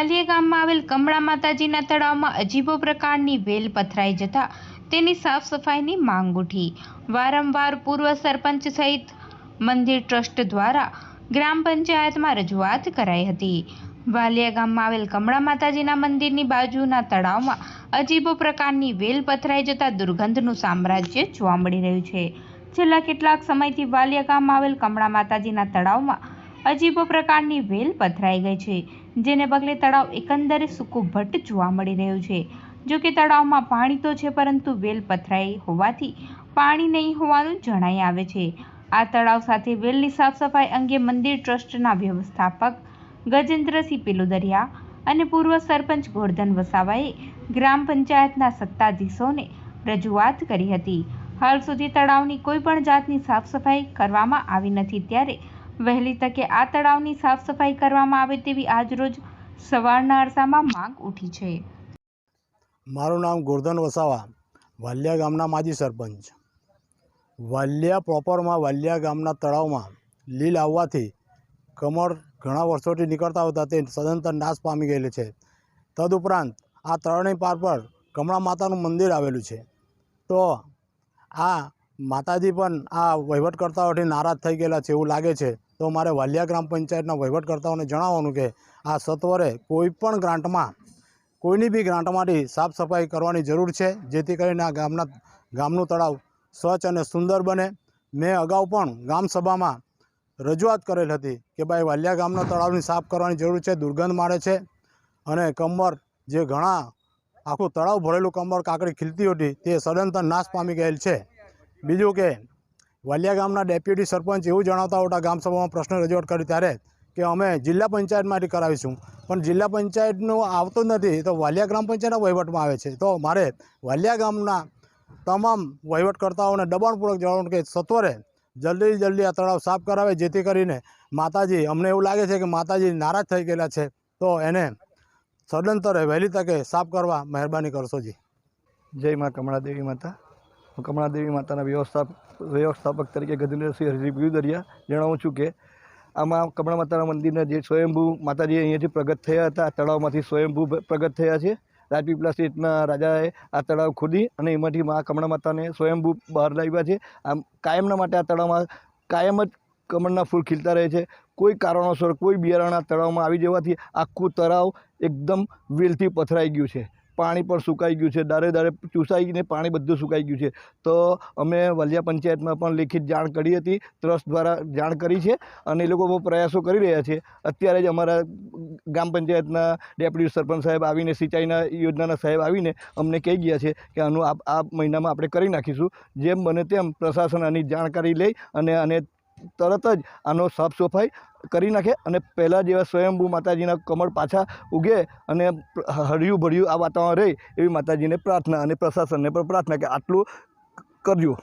વાલિયા ગામમાં આવેલ કમળા માતાજીના તળાવમાં અજીબો પ્રકારની વેલ પથરાઈ જતા તેની સાફ સફાઈની માંગ ઉઠી. વારંવાર પૂર્વ સરપંચ સહિત મંદિર ટ્રસ્ટ દ્વારા ગ્રામ પંચાયતમાં રજૂઆત કરાઈ હતી. વાલિયા ગામમાં આવેલ કમળા માતાજીના મંદિરની બાજુના તળાવમાં અજીબો પ્રકારની વેલ પથરાઈ જતા દુર્ગંધનું સામ્રાજ્ય જોવા મળી રહ્યું છે. છેલ્લા કેટલાક સમયથી વાલિયા ગામમાં આવેલ કમળા માતાજીના તળાવમાં અજીબો પ્રકારની વેલ પથરાઈ ગઈ છે, જેને પગલે તળાવ એકંદરે સૂકું ભટ્ટ જોવા મળી રહ્યું છે. જો કે તળાવમાં પાણી તો છે, પરંતુ વેલ પથરાઈ હોવાથી પાણી નહીં હોવાનું જણાઈ આવે છે. આ તળાવ સાથે વેલની સાફ સફાઈ અંગે મંદિર ટ્રસ્ટના વ્યવસ્થાપક ગજેન્દ્રસિંહ પેલુદરિયા અને પૂર્વ સરપંચ ગોરધન વસાવાએ ગ્રામ પંચાયતના સત્તાધીશોને રજૂઆત કરી હતી. હાલ સુધી તળાવની કોઈ પણ જાતની સાફ સફાઈ કરવામાં આવી નથી, ત્યારે વહેલી તકે આ તળાવની સાફ સફાઈ કરવામાં આવે તેવી આજરોજ સવારના અરસામાં માંગ ઉઠી છે. મારું નામ ગોરધન વસાવા, વાલિયા ગામના માજી સરપંચ. વાલિયા પ્રોપરમાં વાલિયા ગામના તળાવમાં લીલ આવવાથી કમળ ઘણા વર્ષોથી નીકળતા હતા તે સદંતર નાશ પામી ગયેલી છે. તદુપરાંત આ તળાવની પાર પર કમળા માતાનું મંદિર આવેલું છે. તો આ માતાજી પણ આ વહીવટકર્તાઓથી નારાજ થઈ ગયેલા છે એવું લાગે છે. તો મારે વાલિયા ગ્રામ પંચાયતના વહીવટકર્તાઓને જણાવવાનું કે આ સત્વરે કોઈ પણ ગ્રાન્ટમાં, કોઈની બી ગ્રાન્ટમાંથી સાફ સફાઈ કરવાની જરૂર છે, જેથી કરીને આ ગામના, ગામનું તળાવ સ્વચ્છ અને સુંદર બને. મેં અગાઉ પણ ગ્રામસભામાં રજૂઆત કરેલ હતી કે ભાઈ વાલિયા ગામના તળાવની સાફ કરવાની જરૂર છે, દુર્ગંધ મારે છે અને કમર જે ઘણા આખું તળાવ ભરેલું કમર કાકડી ખીલતી હતી તે સદંતર નાશ પામી ગયેલ છે. બીજું કે વાલિયા ગામના ડેપ્યુટી સરપંચ એવું જણાવતા હતા ગામ સભામાં પ્રશ્ન રજૂઆત કરી ત્યારે કે અમે જિલ્લા પંચાયતમાંથી કરાવીશું. પણ જિલ્લા પંચાયતનું આવતું નથી, તો વાલિયા ગ્રામ પંચાયતના વહીવટમાં આવે છે. તો મારે વાલિયા ગામના તમામ વહીવટકર્તાઓને દબાણપૂર્વક જણાવવાનું કે સત્વરે જલ્દી જલ્દી આ તળાવ સાફ કરાવે, જેથી કરીને માતાજી, અમને એવું લાગે છે કે માતાજી નારાજ થઈ ગયેલા છે, તો એને સદંતરે વહેલી તકે સાફ કરવા મહેરબાની કરશો જી. જય મા કમળાદેવી માતા. હું કમળાદેવી માતાના વ્યવસ્થાપક વ્યવસ્થાપક તરીકે ગજેન્દ્રસિંહ હરિભી દરિયા જણાવું છું કે આમાં કમળા માતાના મંદિરના જે સ્વયંભૂ માતાજી અહીંયાથી પ્રગટ થયા હતા તળાવમાંથી સ્વયંભૂ પ્રગટ થયા છે. રાજપીપળા સ્ટેટના રાજાએ આ તળાવ ખોદી અને એમાંથી મા કમળા માતાને સ્વયંભૂ બહાર લાવ્યા છે. આમ કાયમના માટે આ તળાવમાં કાયમ જ કમળના ફૂલ ખીલતા રહે છે. કોઈ કારણોસર કોઈ બિયારણ આ તળાવમાં આવી જવાથી આખું તળાવ એકદમ વેલથી પથરાઈ ગયું છે. પાણી પણ સુકાઈ ગયું છે, દારે દારે ચૂસાઈને પાણી બધું સુકાઈ ગયું છે. તો અમે વલિયા પંચાયતમાં પણ લેખિત જાણ કરી હતી, ટ્રસ્ટ દ્વારા જાણ કરી છે અને એ લોકો બહુ પ્રયાસો કરી રહ્યા છે. અત્યારે જ અમારા ગ્રામ પંચાયતના ડેપ્યુટી સરપંચ સાહેબ આવીને, સિંચાઈના યોજનાના સાહેબ આવીને અમને કહી ગયા છે કે આનું આ મહિનામાં આપણે કરી નાખીશું. જેમ બને તેમ પ્રશાસન આની જાણકારી લઈ અને અને તરત જ આનો સાફ સફાઈ કરી નાખે અને પહેલાં જેવા સ્વયંભૂ માતાજીના કમળ પાછા ઉગે અને હળિયું ભળ્યું આ વાતાવરણ રહે એવી માતાજીને પ્રાર્થના અને પ્રશાસનને પણ પ્રાર્થના કે આટલું કરજો.